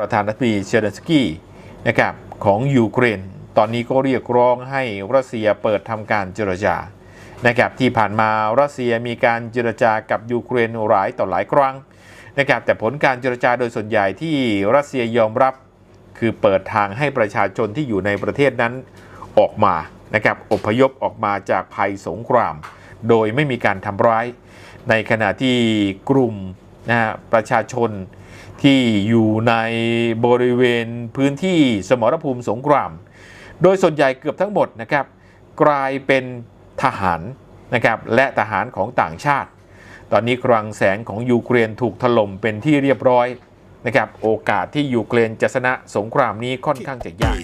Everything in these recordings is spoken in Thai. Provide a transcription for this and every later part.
ประธานาธิบดีเชเลนสกี้นะครับของยูเครน ตอนนี้ก็เรียกร้องให้รัสเซียเปิดทำการเจรจานะครับที่ผ่านมารัสเซียมีการเจรจากับยูเครนหลายต่อหลายครั้งนะครับแต่ผลการเจรจาโดยส่วนใหญ่ที่รัสเซียยอมรับ คือเปิดทางให้ประชาชนที่อยู่ในประเทศนั้นออกมานะครับอพยพออกมาจากภัยสงคราม โดยไม่มีการทำร้าย ในขณะที่กลุ่มนะฮะประชาชน ที่อยู่ในบริเวณพื้นที่สมรภูมิสงคราม โดยส่วนใหญ่เกือบทั้งหมดนะครับกลายเป็นทหารนะครับและทหารของต่างชาติ ตอนนี้คลังแสงของยูเครนถูกถล่มเป็นที่เรียบร้อยนะครับโอกาสที่ยูเครนจะชนะสงครามนี้ค่อนข้างจะยาก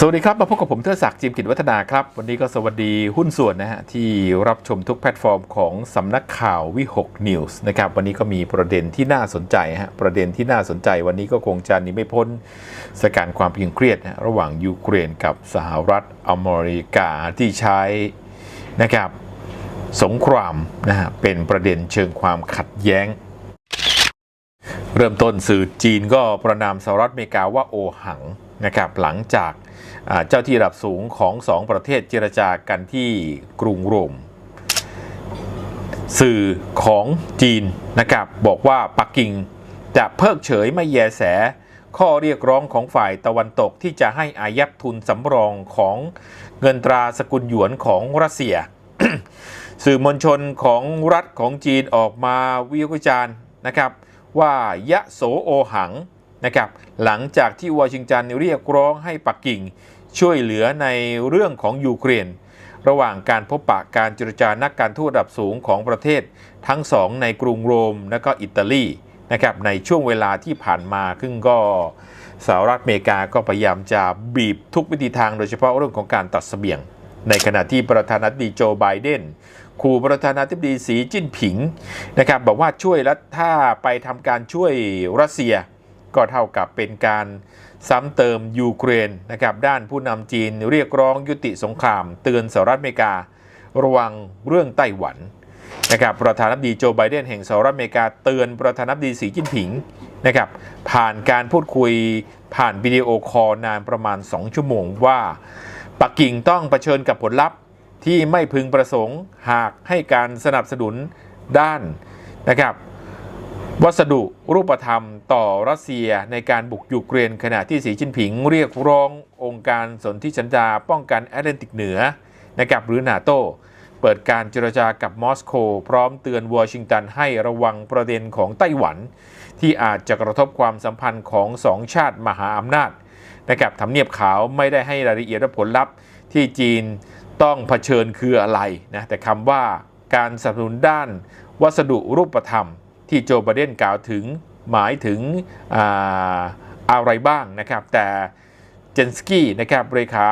สวัสดีครับ มาพบกับผมเทอศักดิ์จิมกิจวัฒนาครับ วันนี้ก็สวัสดีหุ้นส่วนนะฮะ ที่รับชมทุกแพลตฟอร์มของสำนักข่าววิหกนิวส์นะครับ วันนี้ก็มีประเด็นที่น่าสนใจฮะ ประเด็นที่น่าสนใจวันนี้ก็คงจะนี้ไม่พ้นสถานความตึงเครียดนะระหว่างยูเครนกับสหรัฐอเมริกาที่ใช้นะครับสงครามนะฮะเป็นประเด็นเชิงความขัดแย้ง เริ่มต้นสื่อจีนก็ประนามสหรัฐอเมริกาว่าโอหังนะครับหลังจาก เจ้าที่ระดับสูงของสองประเทศเจรจากันที่กรุงโรม สื่อของจีนนะครับบอกว่าปักกิ่งจะเพิกเฉยไม่แยแส ข้อเรียกร้องของฝ่ายตะวันตกที่จะให้อายัดทุนสำรองของเงินตราสกุลหยวนของรัสเซีย สื่อมวลชนของรัฐของจีนออกมาวิวิจารณ์นะครับ ว่ายะโสโอหังนะครับหลังจากที่วอชิงตันเรียกร้องให้ปักกิ่ง ช่วยเหลือในเรื่องของยูเครน ระหว่างการพบปะการเจรจานักการทูตระดับสูงของประเทศ ทั้งสองในกรุงโรมและก็อิตาลีนะครับในช่วงเวลาที่ผ่านมาซึ่งก็สหรัฐอเมริกาก็พยายามจะบีบทุกวิธีทางโดยเฉพาะเรื่องของการตัดเสบียง ในขณะที่ประธานาธิบดีโจไบเดนขู่ประธานาธิบดีสีจิ้นผิงนะครับบอกว่าช่วยแล้วถ้าไปทำการช่วยรัสเซีย ก็เท่ากับเป็นการ ซ้ำเติมยูเครนนะครับด้านผู้นำจีนเรียกร้องยุติสงคราม เตือนสหรัฐอเมริการะวังเรื่องไต้หวันนะครับประธานาธิบดีโจไบเดนแห่งสหรัฐอเมริกาเตือนประธานาธิบดีสีจิ้นผิงนะครับผ่านการพูดคุยผ่านวิดีโอคอลนานประมาณ 2 ชั่วโมงว่าปักกิ่งต้องเผชิญกับผลลัพธ์ที่ไม่พึงประสงค์หากให้การสนับสนุนด้านนะครับ วัสดุรูปธรรมต่อรัสเซียในการบุกยูเครนขณะที่สีจิ้นผิงเรียกร้ององค์การสนธิสัญญาป้องกันแอตแลนติกเหนือนะครับหรือนาโต เปิดการเจรจากับมอสโกพร้อมเตือนวอชิงตันให้ระวังประเด็นของไต้หวัน ที่อาจจะกระทบความสัมพันธ์ของสองชาติมหาอำนาจนะครับทำเนียบขาวไม่ได้ให้รายละเอียดและผลลัพธ์ที่จีนต้องเผชิญคืออะไรนะแต่คำว่าการสนับสนุนด้านวัสดุรูปธรรม ที่โจไบเดนกล่าวถึงหมายถึงอาอะไรบ้างนะครับ แต่เจนสกี้นะครับเลขา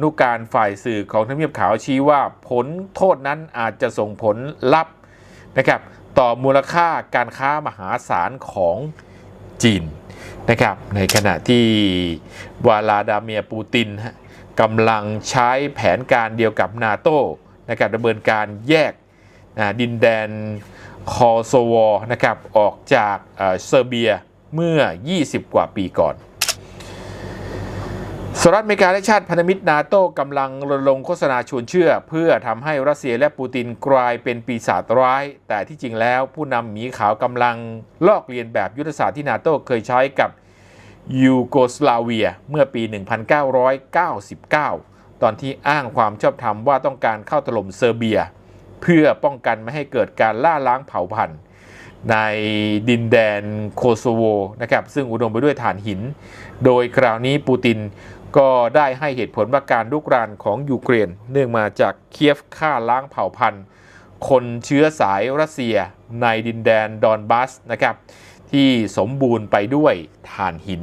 นุการฝ่ายสื่อของทำเนียบขาวชี้ว่าผลโทษนั้นอาจจะส่งผลลัพธ์นะครับต่อมูลค่าการค้ามหาศาลของจีนนะครับในขณะที่วลาดาเมียปูตินฮะกำลังใช้แผนการเดียวกับนาโต้นะครับดำเนินการแยกดินแดน คอโซวนะครับออกจากเอ่อเซอร์เบียเมื่อ 20 กว่าปีก่อนสหรัฐอเมริกาและชาติพันธมิตรนาโต้กำลังรณรงค์โฆษณาชวนเชื่อ เพื่อทำให้รัสเซียและปูตินกลายเป็นปีศาจร้าย แต่ที่จริงแล้วผู้นำหมีขาวกำลังลอกเลียนแบบยุทธศาสตร์ที่นาโต้เคยใช้กับยูโกสลาเวียเมื่อปี 1999 ตอนที่อ้างความชอบธรรมว่าต้องการเข้าถล่มเซอร์เบีย เพื่อป้องกันไม่ให้เกิดการล่าล้างเผ่าพันธุ์ในดินแดนโคโซโวนะครับซึ่งอุดมไปด้วยถ่านหิน โดยคราวนี้ปูตินก็ได้ให้เหตุผลว่าการลุกรานของยูเครน เนื่องมาจากเคียฟฆ่าล้างเผ่าพันธุ์ คนเชื้อสายรัสเซียในดินแดนดอนบัสนะครับที่สมบูรณ์ไปด้วยถ่านหิน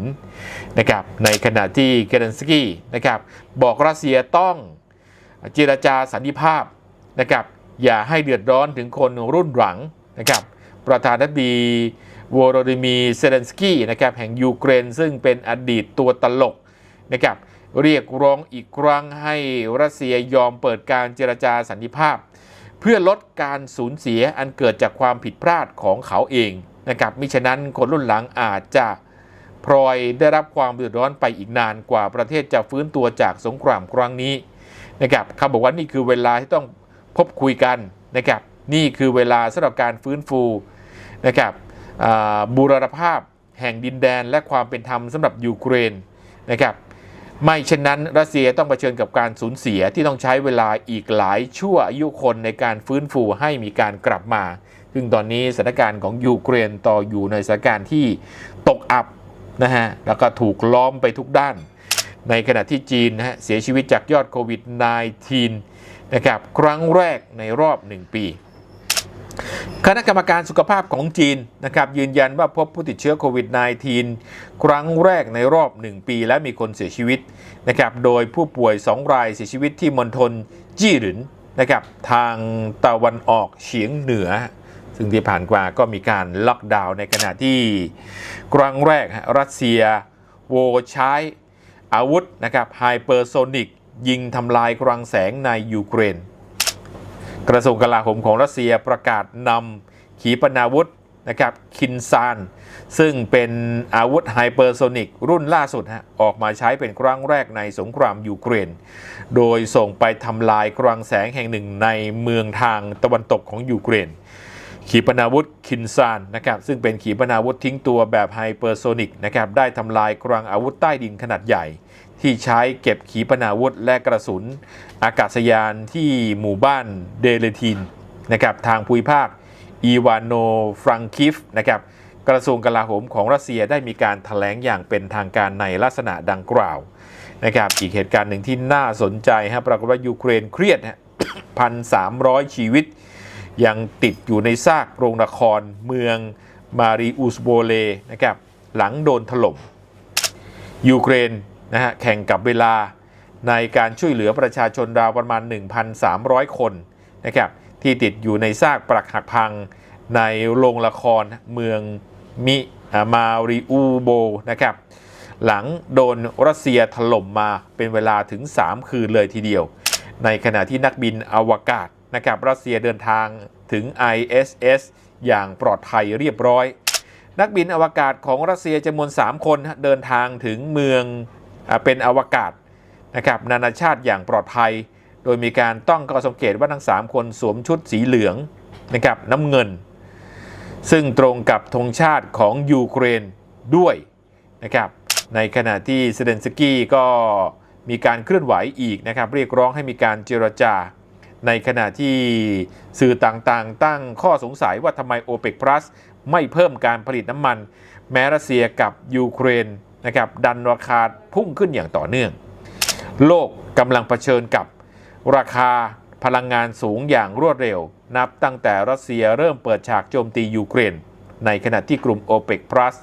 นะครับในขณะที่เกเรนสกี้นะครับบอกรัสเซียต้องเจรจาสันติภาพนะครับ อย่าให้เดือดร้อนถึงคนรุ่นหลังนะครับประธานาธิบดีวโรดิมีเซเลนสกี้นะครับแห่งยูเครนซึ่งเป็นอดีตตัวตลกนะครับเรียกร้องอีกครั้งให้รัสเซียยอมเปิดการเจรจาสันติภาพ เพื่อลดการสูญเสียอันเกิดจากความผิดพลาดของเขาเองนะครับมิฉะนั้นคนรุ่นหลังอาจจะพลอยได้รับความเดือดร้อนไปอีกนานกว่าประเทศจะฟื้นตัวจากสงครามครั้งนี้นะครับเขาบอกว่านี่คือเวลาที่ต้อง พบคุยกันนะครับนี่คือเวลาสำหรับการฟื้นฟูนะครับบูรณภาพแห่งดินแดนและความเป็นธรรมสำหรับยูเครนนะครับไม่เช่นนั้นรัสเซียต้องเผชิญกับการสูญเสียที่ต้องใช้เวลาอีกหลายชั่วอายุคนในการฟื้นฟูให้มีการกลับมา ซึ่งตอนนี้สถานการณ์ของยูเครนต่ออยู่ในสถานการณ์ที่ตกอับนะฮะแล้วก็ถูกล้อมไปทุกด้าน ในขณะที่จีนนะฮะเสียชีวิตจากยอดโควิด -19 นะครับครั้งแรกในรอบ 1 ปี คณะกรรมการสุขภาพของจีนนะครับยืนยันว่าพบผู้ติดเชื้อโควิด -19 ครั้งแรกในรอบ 1 ปี และมีคนเสียชีวิตนะครับโดยผู้ป่วย 2 รายเสียชีวิตที่มณฑลจี้หรินนะครับทางตะวันออกเฉียงเหนือ ซึ่งที่ผ่านมาก็มีการล็อกดาวน์ในขณะที่ครั้งแรกรัสเซียโวใช้อาวุธนะครับไฮเปอร์โซนิก ยิงทำลายกรังแสงในยูเครน กระทรวงกลาโหมของรัสเซียประกาศนำขีปนาวุธนะครับคินซาน ซึ่งเป็นอาวุธไฮเปอร์โซนิกรุ่นล่าสุดฮะออกมาใช้เป็นครั้งแรกในสงครามยูเครน โดยส่งไปทำลายกรังแสงแห่งหนึ่งในเมืองทางตะวันตกของยูเครน ขีปนาวุธคินซานนะครับซึ่งเป็นขีปนาวุธทิ้งตัวแบบไฮเปอร์โซนิกนะครับได้ทำลายกรังอาวุธใต้ดินขนาดใหญ่ ที่ใช้เก็บขีปนาวุธและกระสุน อากาศยานที่หมู่บ้านเดเลทินนะครับทางภูมิภาคอีวานโนฟรังคิฟนะครับกระทรวงกลาโหมของรัสเซียได้มีการถแถลงอย่างเป็นทางการในลักษณะดังกล่าวนะครับอีกเหตุการณ์หนึ่งที่น่าสนใจฮะปรากฏว่ายูเครนเครียดฮะพันสามร้อยชีวิต ยังติดอยู่ในซากโรงละครเมืองมาริอุสโบเลนะครับหลังโดนถล่มยูเครน นะฮะแข่งกับเวลาในการช่วยเหลือประชาชนราวประมาณ 1,300 คนนะครับที่ติดอยู่ในซากปรักหักพังในโรงละครเมืองมิมาริอูโบนะครับหลังโดนรัสเซียถล่มมาเป็นเวลาถึง 3 คืนเลยทีเดียว ในขณะที่นักบินอวกาศนะครับรัสเซียเดินทางถึง ISS อย่างปลอดภัยเรียบร้อย นักบินอวกาศของรัสเซียจำนวน 3 คนเดินทางถึงเมือง เป็นอวกาศนะครับนานาชาติอย่างปลอดภัย โดยมีการต้องข้อสังเกตว่าทั้ง 3 คนสวมชุดสีเหลืองนะครับน้ำเงิน ซึ่งตรงกับธงชาติของยูเครนด้วยนะครับในขณะที่เซเลนสกี้ก็มีการเคลื่อนไหวอีกนะครับเรียกร้องให้มีการเจรจา ในขณะที่สื่อต่างๆ ตั้งข้อสงสัยว่าทำไม o p e c Plus ไม่เพิ่มการผลิตน้ำมัน แม้รัสเซียกับยูเครน นะครับดันราคาพุ่งขึ้นอย่างต่อเนื่อง โลกกำลังเผชิญกับราคาพลังงานสูงอย่างรวดเร็ว นับตั้งแต่รัสเซียเริ่มเปิดฉากโจมตียูเครน ในขณะที่กลุ่ม o p e c Plus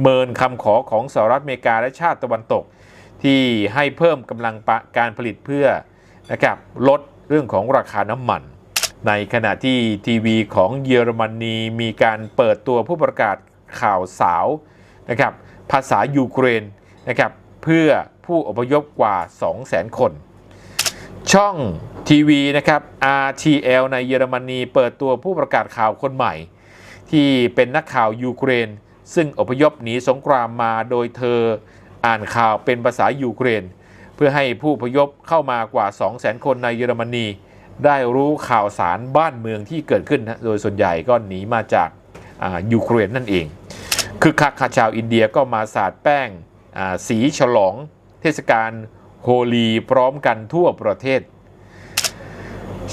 เมินคำขอของสหรัฐอเมริกาและชาติตะวันตก ที่ให้เพิ่มกำลังการผลิตเพื่อนะครับลดเรื่องของราคาน้ำมัน ในขณะที่ทีวีของเยอรมนีมีการเปิดตัวผู้ประกาศข่าวสาวนะครับ ภาษายูเครนนะครับเพื่อผู้อพยพกว่า 200,000 คน ช่องทีวีนะครับ RTL ในเยอรมนีเปิดตัวผู้ประกาศข่าวคนใหม่ ที่เป็นนักข่าวยูเครน ซึ่งอพยพหนีสงครามมาโดยเธออ่านข่าวเป็นภาษายูเครน เพื่อให้ผู้อพยพเข้ามากว่า 200,000 คนในเยอรมนี ได้รู้ข่าวสารบ้านเมืองที่เกิดขึ้นนะโดยส่วนใหญ่ก็หนีมาจากยูเครนนั่นเอง คือคักค่ะชาวอินเดียก็มาสาดแป้งสีฉลอง เทศกาลโฮลีพร้อมกันทั่วประเทศ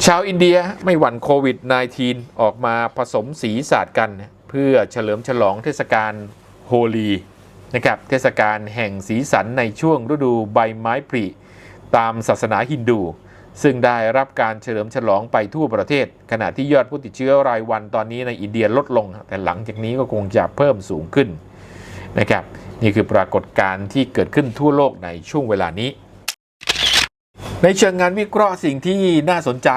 ชาวอินเดียไม่หวั่นโควิด -19 ออกมาผสมสีสาดกัน เพื่อเฉลิมฉลองเทศกาลโฮลีนะครับเทศกาลแห่งสีสันในช่วงฤดูใบไม้ผลิตามศาสนาฮินดู ซึ่งได้รับการเฉลิมฉลองไปทั่วประเทศ ขณะที่ยอดผู้ติดเชื้อรายวันตอนนี้ในอินเดียลดลง แต่หลังจากนี้ก็คงจะเพิ่มสูงขึ้นนะครับนี่คือปรากฏการณ์ที่เกิดขึ้นทั่วโลกในช่วงเวลานี้ ในเชิงงานวิเคราะห์สิ่งที่น่าสนใจ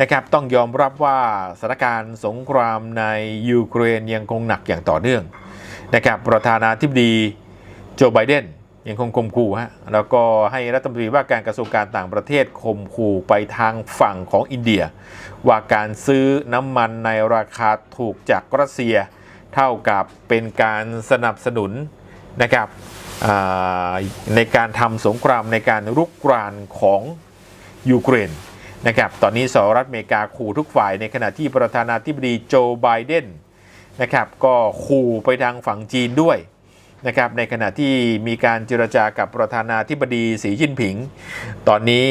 นะครับต้องยอมรับว่าสถานการณ์สงครามในยูเครนยังคงหนักอย่างต่อเนื่องนะครับประธานาธิบดีโจไบเดน ยังคงข่มขู่ฮะแล้วก็ให้รัฐมนตรีว่าการกระทรวงการต่างประเทศข่มขู่ไปทางฝั่งของอินเดีย ว่าการซื้อน้ำมันในราคาถูกจากรัสเซีย เท่ากับเป็นการสนับสนุนนะครับในการทำสงครามในการรุกรานของยูเครนนะครับตอนนี้สหรัฐอเมริกาขู่ทุกฝ่ายในขณะที่ประธานาธิบดีโจไบเดนนะครับก็ขู่ไปทางฝั่งจีนด้วย นะครับในขณะที่มีการเจรจากับประธานาธิบดีสีจิ้นผิง ตอนนี้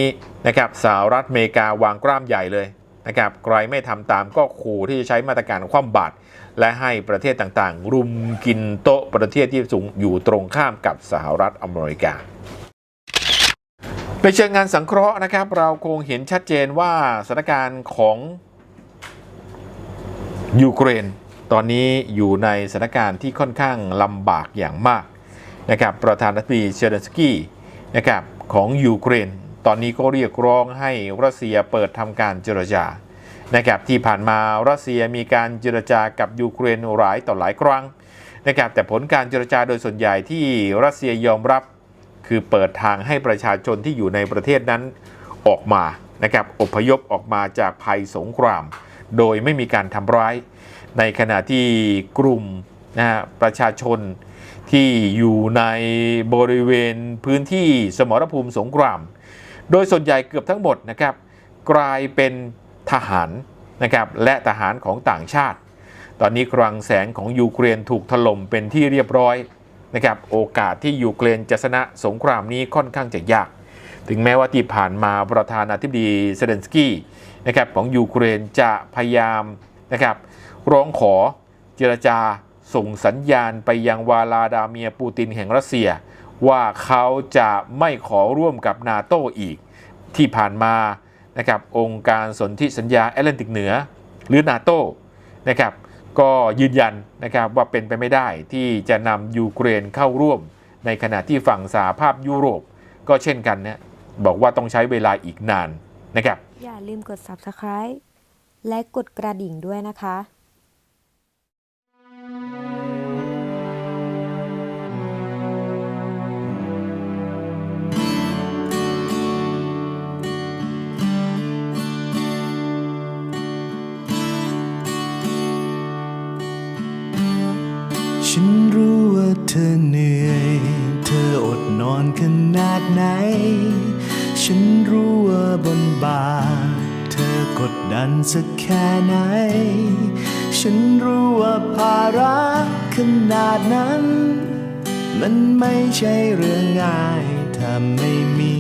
นะครับสหรัฐอเมริกาวางกล้ามใหญ่เลยนะครับใครไม่ทำตามก็ขู่ที่จะใช้มาตรการคว่ำบาตรและให้ประเทศต่างๆ รุมกินโต๊ะประเทศที่สูงอยู่ตรงข้ามกับสหรัฐอเมริกาในเชิงงานสังเคราะห์นะครับ เราคงเห็นชัดเจนว่าสถานการณ์ของยูเครน ตอนนี้อยู่ในสถานการณ์ที่ค่อนข้างลำบากอย่างมากนะครับประธานาธิบดีเชเลนสกี้นะครับของยูเครน ตอนนี้ก็เรียกร้องให้รัสเซียเปิดทำการเจรจานะครับที่ผ่านมารัสเซียมีการเจรจากับยูเครนหลายต่อหลายครั้งนะครับแต่ผลการเจรจาโดยส่วนใหญ่ที่รัสเซียยอมรับ คือเปิดทางให้ประชาชนที่อยู่ในประเทศนั้นออกมานะครับอพยพออกมาจากภัยสงคราม โดยไม่มีการทำร้าย ในขณะที่กลุ่มนะฮะประชาชนที่อยู่ในบริเวณพื้นที่สมรภูมิสงคราม โดยส่วนใหญ่เกือบทั้งหมดนะครับกลายเป็นทหารนะครับและทหารของต่างชาติ ตอนนี้คลังแสงของยูเครนถูกถล่มเป็นที่เรียบร้อยนะครับโอกาสที่ยูเครนจะชนะสงครามนี้ค่อนข้างจะยาก ถึงแม้ว่าที่ผ่านมาประธานาธิบดีเซเลนสกี้นะครับของยูเครนจะพยายามนะครับ ร้องขอเจรจาส่งสัญญาณไปยังวาลาดาเมียปูตินแห่งรัสเซีย ว่าเขาจะไม่ขอร่วมกับนาโตอีก ที่ผ่านมานะครับองค์การสนธิสัญญาแอตแลนติกเหนือ หรือนาโตนะครับก็ยืนยันนะครับว่าเป็นไปไม่ได้ที่จะนำยูเครนเข้าร่วม ในขณะที่ฝั่งสหภาพยุโรป ก็เช่นกันนะบอกว่าต้องใช้เวลาอีกนานนะครับ อย่าลืมกด subscribe และกดกระดิ่งด้วยนะคะ อกดดันสักแค่ไหน ฉันรู้ว่าภาระขนาดนั้น มันไม่ใช่เรื่องง่ายถ้าไม่มี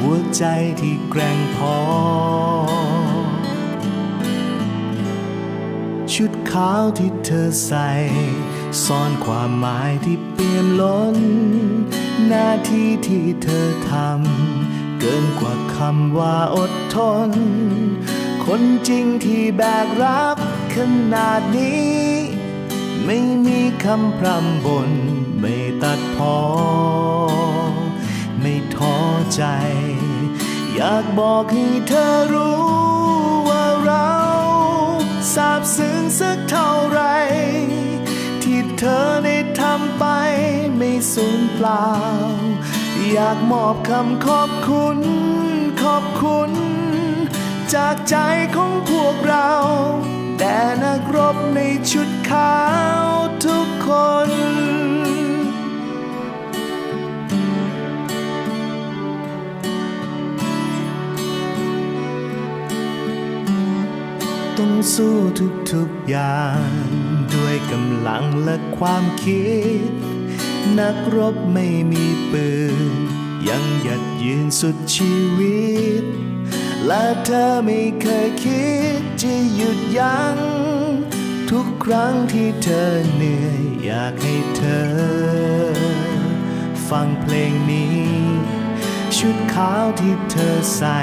หัวใจที่แกร่งพอ ชุดขาวที่เธอใส่ ซ่อนความหมายที่เปี่ยมล้น หน้าที่ที่เธอทำ กินกว่าคำว่าอดทน คนจริงที่แบกรับขนาดนี้ ไม่มีคำพร่ำบน ไม่ตัดพอ ไม่ท้อใจ อยากบอกให้เธอรู้ว่าเราซาบซึ้งสักเท่าไร ที่เธอได้ทำไปไม่สูญเปล่า อยากมอบคำขอบคุณ ขอบคุณ จากใจของพวกเราแด่นักรบในชุดขาวทุกคน ต้องสู้ทุกๆอย่าง ด้วยกำลังและความคิด นักรบไม่มีปืน ยังหยัดยืนสุดชีวิต และเธอไม่เคยคิดจะหยุดยัง้งทุกครั้งที่เธอเหนื่อยอยากให้เธอ ฟังเพลงนี้ ชุดขาวที่เธอใส่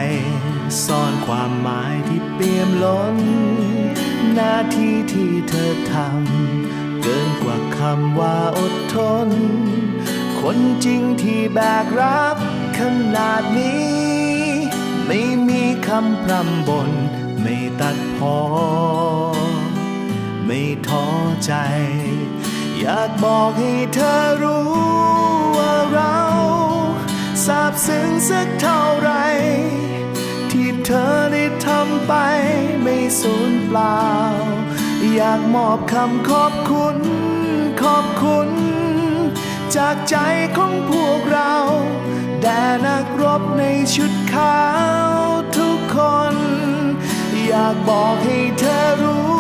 ซ่อนความหมายที่เปี่ยมล้น หน้าที่ที่เธอทำเกินกว่าำว่าอดทน คนจริงที่แบกรับขนาดนี้ ไม่มีคำพร่ำบนไม่ตัดพอ ไม่ท้อใจ อยากบอกให้เธอรู้ว่าเราซาบซึ้งสักเท่าไร ที่เธอได้ทำไปไม่สูญเปล่า อยากมอบคำขอบคุณ ขอบคุณ จากใจของพวกเราแด่นักรบในชุดขาวทุกคน อยากบอกให้เธอรู้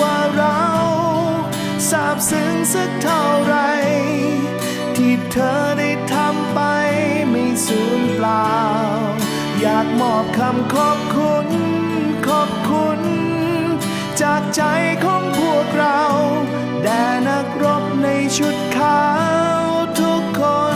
ว่าเราซาบซึ้งสักเท่าไร ที่เธอได้ทำไปไม่สูญเปล่า อยากมอบคำขอบคุณ ขอบคุณ จากใจของพวกเรา แด่นักรบในชุดขาวทุกคน